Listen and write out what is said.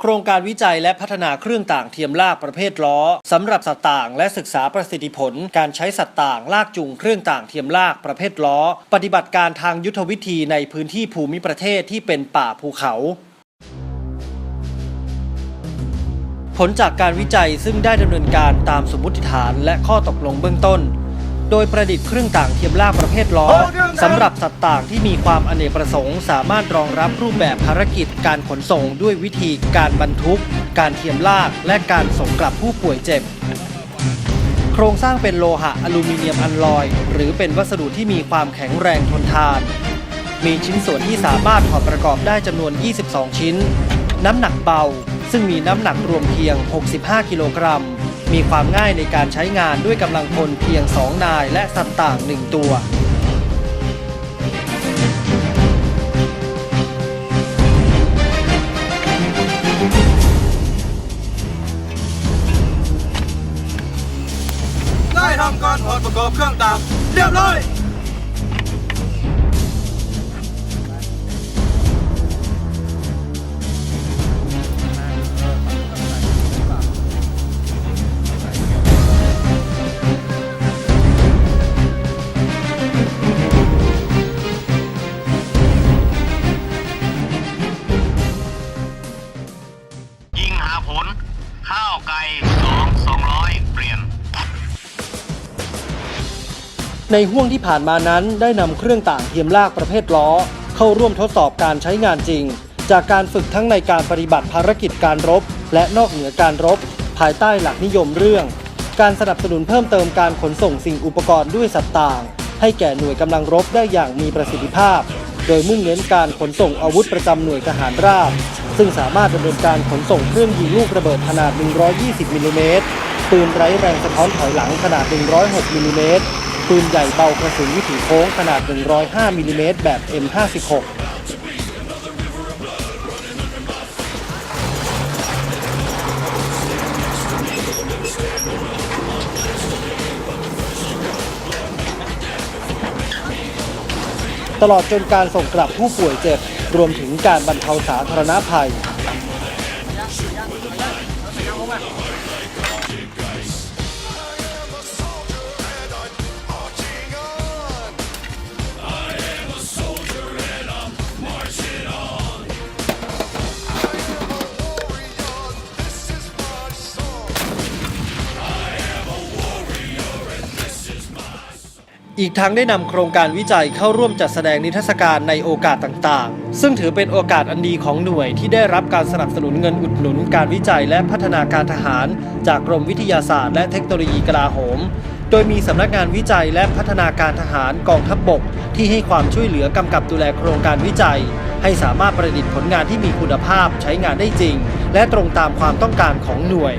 โครงการวิจัยและพัฒนาเครื่องต่างเทียมลากประเภทล้อสำหรับสัตว์ต่างและศึกษาประสิทธิผล การใช้สัตว์ต่างลากจูงเครื่องต่างเทียมลากประเภทล้อ ปฏิบัติการทางยุทธวิธีในพื้นที่ภูมิประเทศที่เป็นป่าภูเขาผลจากการวิจัยซึ่งได้ดำเนินการตามสมมติฐานและข้อตกลงเบื้องต้น โดยประดิษฐ์เครื่องต่างเทียมลากประเภทล้อสำหรับสัตว์ต่างที่มีความอเนกประสงค์ สามารถรองรับรูปแบบภารกิจการขนส่งด้วยวิธีการบรรทุก การเทียมลาก และการส่งกลับผู้ป่วยเจ็บ โครงสร้างเป็นโลหะอลูมิเนียมอัลลอย หรือเป็นวัสดุที่มีความแข็งแรงทนทาน มีชิ้นส่วนที่สามารถถอดประกอบได้จำนวน 22 ชิ้น น้ำหนักเบา ซึ่งมีน้ำหนักรวมเพียง 65 กิโลกรัม มีความง่ายในการใช้งานด้วยกำลังพลเพียง 2 นายและสัตว์ต่าง 1 ตัว ได้ทำการถอดประกอบเครื่องต่างเรียบร้อย ในห่วงที่ผ่านมานั้นได้นำเครื่องต่างเทียมลากประเภทล้อ เข้าร่วมทดสอบการใช้งานจริง จากการฝึกทั้งในการปฏิบัติภารกิจการรบ และนอกเหนือการรบ ภายใต้หลักนิยมเรื่อง การสนับสนุนเพิ่มเติมการขนส่งสิ่งอุปกรณ์ด้วยสัตว์ต่าง ให้แก่หน่วยกำลังรบได้อย่างมีประสิทธิภาพ โดยมุ่งเน้นการขนส่งอาวุธประจำหน่วยทหารราบ ซึ่งสามารถดำเนินการขนส่งเครื่องยิงลูกระเบิดขนาด 120มิลลิเมตรปืนไร้แรงสะท้อนถอยหลังขนาด 106มิลลิเมตร ปืนใหญ่เบากระสุนวิถีโค้งขนาด 105มิลลิเมตรแบบ M56 ตลอดจนการส่งกลับผู้ป่วยเจ็บ รวมถึงการบรรเทาสาธารณภัย อีกทั้งได้นำโครงการวิจัยเข้าร่วมจัดแสดงนิทรรศการในโอกาสต่างๆ ซึ่งถือเป็นโอกาสอันดีของหน่วยที่ได้รับการสนับสนุนเงินอุดหนุนการวิจัยและพัฒนาการทหาร จากกรมวิทยาศาสตร์และเทคโนโลยีกลาโหม โดยมีสำนักงานวิจัยและพัฒนาการทหารกองทัพบบก ที่ให้ความช่วยเหลือกำกับดูแลโครงการวิจัย ให้สามารถประดิษฐ์ผลงานที่มีคุณภาพใช้งานได้จริง และตรงตามความต้องการของหน่วย